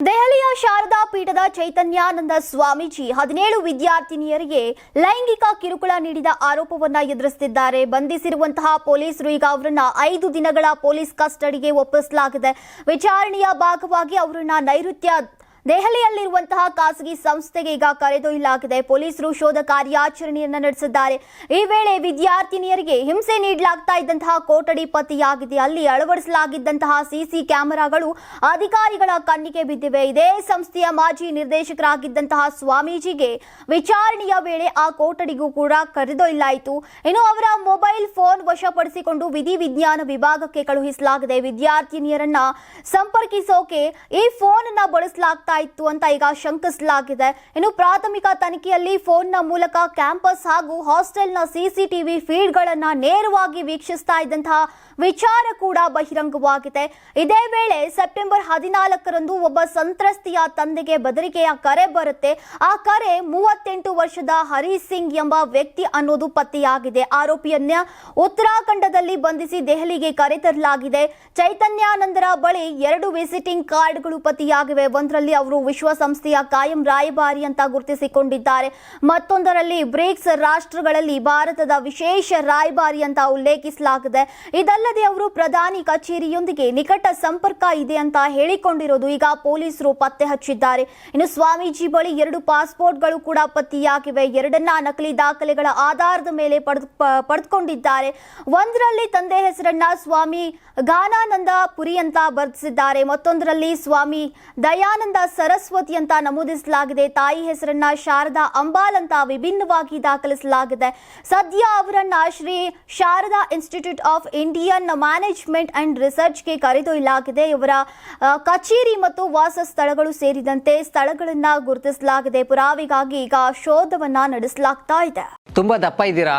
ದೆಹಲಿಯ ಶಾರದಾ ಪೀಠದ ಚೈತನ್ಯಾನಂದ ಸ್ವಾಮೀಜಿ ಹದಿನೇಳು ವಿದ್ಯಾರ್ಥಿನಿಯರಿಗೆ ಲೈಂಗಿಕ ಕಿರುಕುಳ ನೀಡಿದ ಆರೋಪವನ್ನ ಎದುರಿಸುತ್ತಿದ್ದಾರೆ ಬಂಧಿಸಿರುವಂತಹ ಪೊಲೀಸರು ಈಗ ಅವರನ್ನ ಐದು ದಿನಗಳ ಪೊಲೀಸ್ ಕಸ್ಟಡಿಗೆ ಒಪ್ಪಿಸಲಾಗಿದೆ. ವಿಚಾರಣೆಯ ಭಾಗವಾಗಿ ಅವರನ್ನ ನೈಋತ್ಯ ದೆಹಲಿಯಲ್ಲಿರುವಂತಹ ಖಾಸಗಿ ಸಂಸ್ಥೆಗೆ ಈಗ ಕರೆದೊಯ್ಯಲಾಗಿದೆ ಪೊಲೀಸರು ಶೋಧ ಕಾರ್ಯಾಚರಣೆಯನ್ನು ನಡೆಸಿದ್ದಾರೆ. ಈ ವೇಳೆ ವಿದ್ಯಾರ್ಥಿನಿಯರಿಗೆ ಹಿಂಸೆ ನೀಡಲಾಗ್ತಾ ಇದ್ದಂತಹ ಕೊಠಡಿ ಪತ್ತೆಯಾಗಿದೆ ಅಲ್ಲಿ ಅಳವಡಿಸಲಾಗಿದ್ದಂತಹ ಸಿಸಿ ಕ್ಯಾಮೆರಾಗಳು ಅಧಿಕಾರಿಗಳ ಕಣ್ಣಿಗೆ ಬಿದ್ದಿವೆ. ಇದೇ ಸಂಸ್ಥೆಯ ಮಾಜಿ ನಿರ್ದೇಶಕರಾಗಿದ್ದಂತಹ ಸ್ವಾಮೀಜಿಗೆ ವಿಚಾರಣೆಯ ವೇಳೆ ಆ ಕೋಟಡಿಗೂ ಕೂಡ ಕರೆದೊಯ್ಯಲಾಯಿತು ಇನ್ನು ಅವರ ಮೊಬೈಲ್ ಫೋನ್ ವಶಪಡಿಸಿಕೊಂಡು ವಿಧಿ ವಿಜ್ಞಾನ ವಿಭಾಗಕ್ಕೆ ಕಳುಹಿಸಲಾಗಿದೆ. ವಿದ್ಯಾರ್ಥಿನಿಯರನ್ನ ಸಂಪರ್ಕಿಸೋಕೆ ಈ ಫೋನ್ ಅನ್ನ ಬಳಸಲಾಗ್ತಾ ಇತ್ತು ಅಂತ ಈಗ ಶಂಕಿಸಲಾಗಿದೆ. ಇನ್ನು ಪ್ರಾಥಮಿಕ ತನಿಖೆಯಲ್ಲಿ ಫೋನ್ನ ಮೂಲಕ ಕ್ಯಾಂಪಸ್ ಹಾಗೂ ಹಾಸ್ಟೆಲ್ನ ಸಿಸಿಟಿವಿ ಫೀಡ್ಗಳನ್ನು ನೇರವಾಗಿ ವೀಕ್ಷಿಸ್ತಾ ಇದ್ದಂತಹ ವಿಚಾರ ಕೂಡ ಬಹಿರಂಗವಾಗಿದೆ. ಇದೇ ವೇಳೆ ಸೆಪ್ಟೆಂಬರ್ ಹದಿನಾಲ್ಕರಂದು ಒಬ್ಬ ಸಂತ್ರಸ್ತೆಯ ತಂದೆಗೆ ಬದರಿಕೆಯ ಕರೆ ಬರುತ್ತೆ. ಆ ಕರೆ ಮೂವತ್ತೆಂಟು ವರ್ಷದ ಹರಿ ಸಿಂಗ್ ಎಂಬ ವ್ಯಕ್ತಿ ಅನ್ನೋದು ಪತ್ತೆಯಾಗಿದೆ. ಆರೋಪಿಯನ್ನ ಉತ್ತರಾಖಂಡದಲ್ಲಿ ಬಂಧಿಸಿ ದೆಹಲಿಗೆ ಕರೆತರಲಾಗಿದೆ. ಚೈತನ್ಯಾನಂದರ ಬಳಿ ಎರಡು ವಿಸಿಟಿಂಗ್ ಕಾರ್ಡ್ಗಳು ಪತ್ತೆಯಾಗಿವೆ. ಒಂದರಲ್ಲಿ ಅವರು ವಿಶ್ವಸಂಸ್ಥೆಯ ಕಾಯಂ ರಾಯಭಾರಿ ಅಂತ ಗುರುತಿಸಿಕೊಂಡಿದ್ದಾರೆ. ಮತ್ತೊಂದರಲ್ಲಿ ಬ್ರಿಕ್ಸ್ ರಾಷ್ಟ್ರಗಳಲ್ಲಿ ಭಾರತದ ವಿಶೇಷ ರಾಯಭಾರಿ ಅಂತ ಉಲ್ಲೇಖಿಸಲಾಗಿದೆ. ಇದಲ್ಲದೆ ಅವರು ಪ್ರಧಾನಿ ಕಚೇರಿಯೊಂದಿಗೆ ನಿಕಟ ಸಂಪರ್ಕ ಇದೆ ಅಂತ ಹೇಳಿಕೊಂಡಿರೋದು ಈಗ ಪೊಲೀಸರು ಪತ್ತೆ ಹಚ್ಚಿದ್ದಾರೆ. ಇನ್ನು ಸ್ವಾಮೀಜಿ ಬಳಿ ಎರಡು ಪಾಸ್ಪೋರ್ಟ್ಗಳು ಕೂಡ ಪತ್ತೆಯಾಗಿವೆ. ಎರಡನ್ನ ನಕಲಿ ದಾಖಲೆಗಳ ಆಧಾರದ ಮೇಲೆ ಪಡೆದುಕೊಂಡಿದ್ದಾರೆ. ಒಂದರಲ್ಲಿ ತಂದೆ ಹೆಸರನ್ನ ಸ್ವಾಮಿ ಗಾನಾನಂದ ಪುರಿ ಅಂತ ಬರೆಸಿದ್ದಾರೆ ಮತ್ತೊಂದರಲ್ಲಿ ಸ್ವಾಮಿ ದಯಾನಂದ ಸರಸ್ವತಿ ಅಂತ ನಮೂದಿಸಲಾಗಿದೆ. ತಾಯಿ ಹೆಸರನ್ನ ಶಾರದಾ ಅಂಬಾಲ್ ಅಂತ ವಿಭಿನ್ನವಾಗಿ ದಾಖಲಿಸಲಾಗಿದೆ. ಸದ್ಯ ಅವರನ್ನ Shri Sharada Institute of Indian Management and ರಿಸರ್ಚ್ಗೆ ಕರೆದೊಯ್ಯಲಾಗಿದೆ. ಇವರ ಕಚೇರಿ ಮತ್ತು ವಾಸ ಸ್ಥಳಗಳು ಸೇರಿದಂತೆ ಸ್ಥಳಗಳನ್ನ ಗುರುತಿಸಲಾಗಿದೆ. ಪುರಾವೆಗಾಗಿ ಈಗ ಶೋಧವನ್ನ ನಡೆಸಲಾಗ್ತಾ ಇದೆ. ತುಂಬಾ ದಪ್ಪ ಇದ್ದೀರಾ?